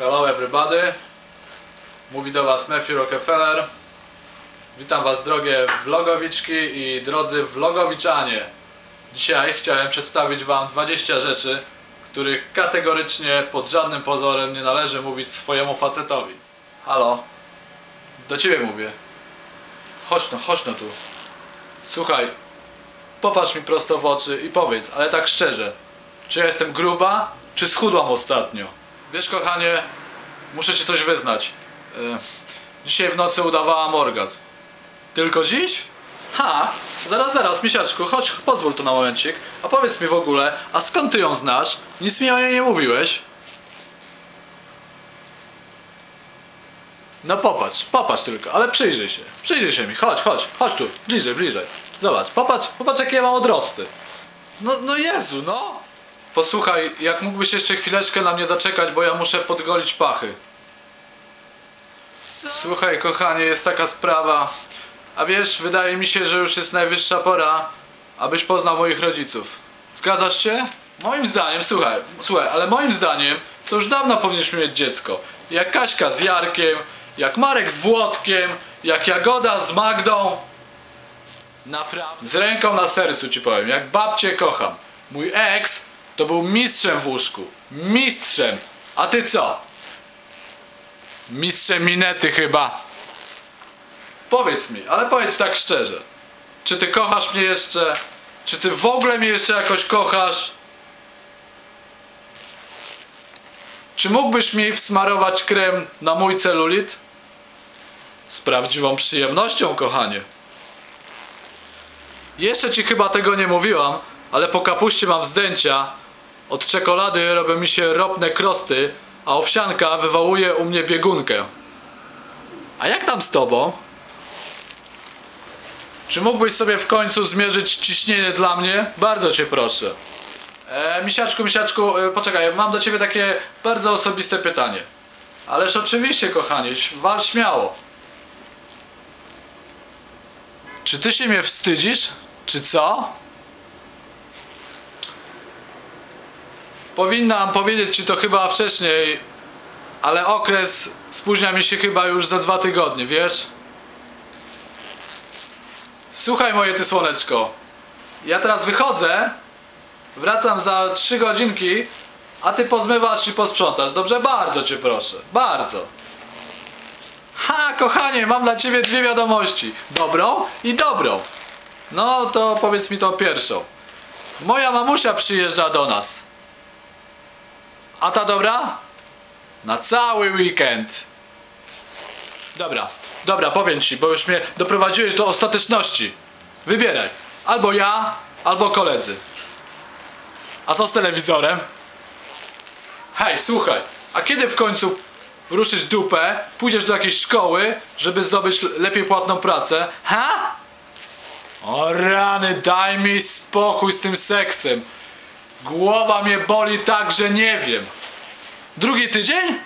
Hello everybody. Mówi do Was Matthew Rockefeller. Witam Was drogie vlogowiczki i drodzy vlogowiczanie. Dzisiaj chciałem przedstawić Wam 20 rzeczy, których kategorycznie pod żadnym pozorem nie należy mówić swojemu facetowi. Halo? Do Ciebie mówię. Chodź no, chodź no tu. Słuchaj, popatrz mi prosto w oczy i powiedz, ale tak szczerze, czy ja jestem gruba, czy schudłam ostatnio? Wiesz, kochanie, muszę ci coś wyznać. E, dzisiaj w nocy udawałam orgazm. Tylko dziś? Ha, zaraz, zaraz, misiaczku, chodź, pozwól tu na momencik. A powiedz mi w ogóle, a skąd ty ją znasz? Nic mi o niej nie mówiłeś. No popatrz, popatrz tylko, ale przyjrzyj się, przyjrzyj się mi, chodź, chodź, chodź tu, bliżej, bliżej. Zobacz, popatrz, popatrz jakie ja mam odrosty. No, no Jezu, no. Posłuchaj, jak mógłbyś jeszcze chwileczkę na mnie zaczekać, bo ja muszę podgolić pachy. Słuchaj, kochanie, jest taka sprawa. A wiesz, wydaje mi się, że już jest najwyższa pora, abyś poznał moich rodziców. Zgadzasz się? Moim zdaniem, słuchaj, słuchaj, ale moim zdaniem to już dawno powinniśmy mieć dziecko. Jak Kaśka z Jarkiem, jak Marek z Włodkiem, jak Jagoda z Magdą. Naprawdę. Z ręką na sercu ci powiem, jak babcię kocham. Mój ex to był mistrzem w łóżku. Mistrzem. A ty co? Mistrzem minety chyba. Powiedz mi, ale powiedz tak szczerze. Czy ty kochasz mnie jeszcze? Czy ty w ogóle mnie jeszcze jakoś kochasz? Czy mógłbyś mi wsmarować krem na mój celulit? Z prawdziwą przyjemnością, kochanie. Jeszcze ci chyba tego nie mówiłam, ale po kapuście mam wzdęcia. Od czekolady robią mi się ropne krosty, a owsianka wywołuje u mnie biegunkę. A jak tam z tobą? Czy mógłbyś sobie w końcu zmierzyć ciśnienie dla mnie? Bardzo cię proszę. E, misiaczku, misiaczku, e, poczekaj, mam do ciebie takie bardzo osobiste pytanie. Ależ oczywiście, kochanie, wal śmiało. Czy ty się mnie wstydzisz? Czy co? Powinnam powiedzieć ci to chyba wcześniej, ale okres spóźnia mi się chyba już za dwa tygodnie, wiesz? Słuchaj moje ty słoneczko, ja teraz wychodzę, wracam za trzy godzinki, a ty pozmywasz i posprzątasz, dobrze? Bardzo cię proszę, bardzo. Ha, kochanie, mam dla ciebie dwie wiadomości. Dobrą i dobrą. No to powiedz mi tą pierwszą. Moja mamusia przyjeżdża do nas. A ta dobra? Na cały weekend. Dobra, dobra, powiem ci, bo już mnie doprowadziłeś do ostateczności. Wybieraj. Albo ja, albo koledzy. A co z telewizorem? Hej, słuchaj, a kiedy w końcu ruszysz dupę, pójdziesz do jakiejś szkoły, żeby zdobyć lepiej płatną pracę? Ha? O rany, daj mi spokój z tym seksem. Głowa mnie boli tak, że nie wiem. Drugi tydzień?